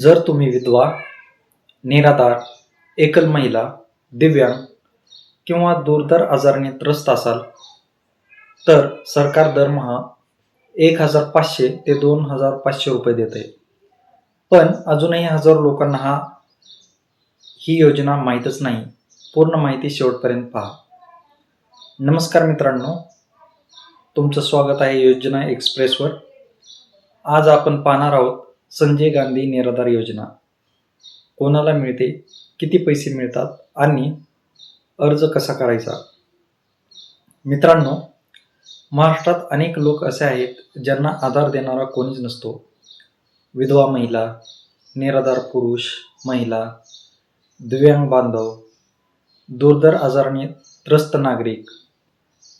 जर तुम्ही विधवा निराधार एकल महिला दिव्यांग किंवा दुर्धर आजाराने त्रस्त असाल तर सरकार दरमहा एक हजार पाचशे ते दोन हजार पाचशे रुपये देते. पण अजूनही हजारो लोकांना हा ही योजना माहीतच नाही. पूर्ण माहिती शेवटपर्यंत पहा. नमस्कार मित्रांनो. तुमचं स्वागत आहे योजना एक्सप्रेसवर. आज आपण पाहणार आहोत संजय गांधी निराधार योजना. कोणाला मिळते? किती पैसे मिळतात? आणि अर्ज कसा करायचा? मित्रांनो महाराष्ट्रात अनेक लोक असे आहेत ज्यांना आधार देणारा कोणीच नसतो. विधवा महिला निराधार पुरुष महिला दिव्यांग बांधव दुर्धर आजाराने त्रस्त नागरिक.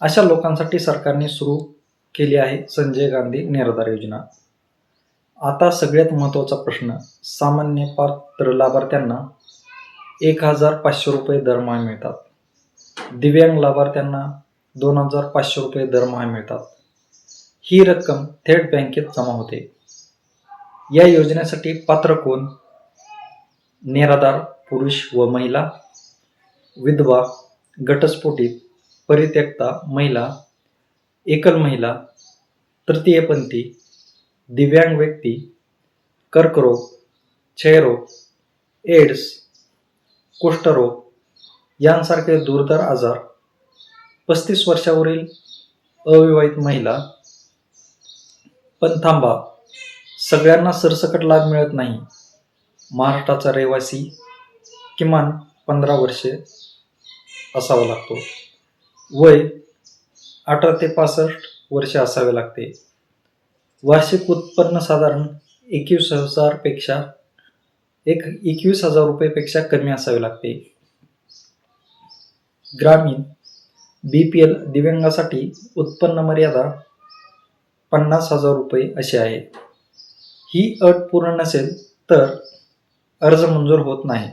अशा लोकांसाठी सरकारने सुरू केली आहे संजय गांधी निराधार योजना. आता सगळ्यात महत्त्वाचा प्रश्न सामान्य पात्र लाभार्थ्यांना एक हजार पाचशे रुपये दरमहा मिळतात. दिव्यांग लाभार्थ्यांना दोन हजार पाचशे रुपये दरमहा मिळतात. ही रक्कम थेट बँकेत जमा होते. या योजनेसाठी पात्र कोण? निराधार पुरुष व महिला. विधवा घटस्फोटित परित्यक्ता महिला. एकल महिला. तृतीयपंथी दिव्यांग व्यक्ती कर्करोग क्षयरोग एड्स कुष्ठरोग यांसारखे दुर्धर आजार पस्तीस वर्षावरील अविवाहित महिला पण थांबा. सगळ्यांना सरसकट लाभ मिळत नाही. महाराष्ट्राचा रहिवासी किमान पंधरा वर्षे असावा लागतो. वय अठरा ते पासष्ट वर्षे असावे लागते. वार्षिक उत्पन्न साधारण एकवीस हजारपेक्षा एक एकवीस हजार रुपयेपेक्षा कमी असावे लागते. ग्रामीण बी पी एल दिव्यांगासाठी उत्पन्न मर्यादा पन्नास हजार रुपये अशी आहे. ही अट पूर्ण नसेल तर अर्ज मंजूर होत नाही.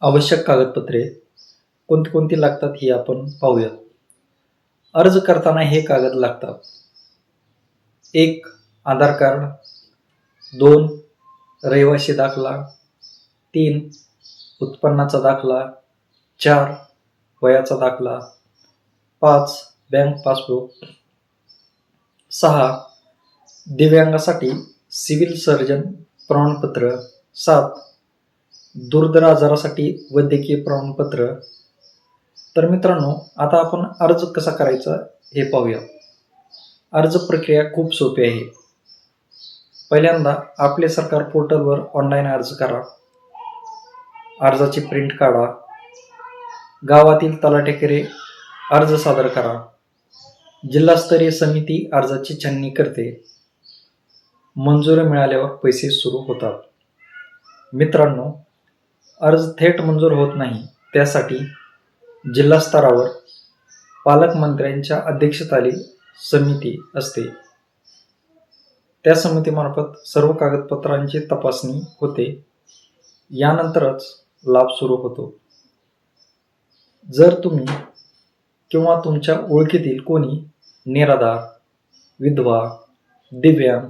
आवश्यक कागदपत्रे कोणती कोणती लागतात ही आपण पाहूयात. अर्ज करताना हे कागद लागतात. एक आधार कार्ड दोन रहिवासी दाखला तीन उत्पन्नाचा दाखला चार वयाचा दाखला पाच बँक पासबुक सहा दिव्यांगासाठी सिव्हिल सर्जन प्रमाणपत्र सात दुर्धर आजारासाठी वैद्यकीय प्रमाणपत्र. तर मित्रांनो आता आपण अर्ज कसा करायचा हे पाहूया. अर्ज प्रक्रिया खूप सोपी आहे. पहिल्यांदा आपले सरकार पोर्टलवर ऑनलाईन अर्ज करा. अर्जाची प्रिंट काढा. गावातील तलाठेकरे अर्ज सादर करा. जिल्हास्तरीय समिती अर्जाची छाननी करते. मंजुरी मिळाल्यावर पैसे सुरू होतात. मित्रांनो अर्ज थेट मंजूर होत नाही त्यासाठी जिल्हास्तरावर पालकमंत्र्यांच्या अध्यक्षतेखाली समिती असते. त्या समितीमार्फत सर्व कागदपत्रांची तपासणी होते. यानंतरच लाभ सुरू होतो. जर तुम्ही किंवा तुमच्या ओळखीतील कोणी निराधार विधवा दिव्यांग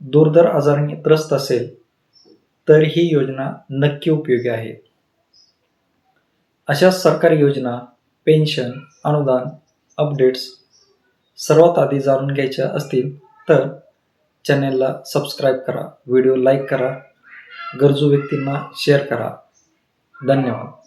दुर्धर आजाराने त्रस्त असेल तर ही योजना नक्की उपयोगी आहे. अशा सरकारी योजना पेन्शन अनुदान अपडेट्स सर्वात आधी जाणून घ्यायच्या असतील तर चॅनेलला सबस्क्राईब करा व्हिडिओ लाईक करा गरजू व्यक्तींना शेअर करा. धन्यवाद.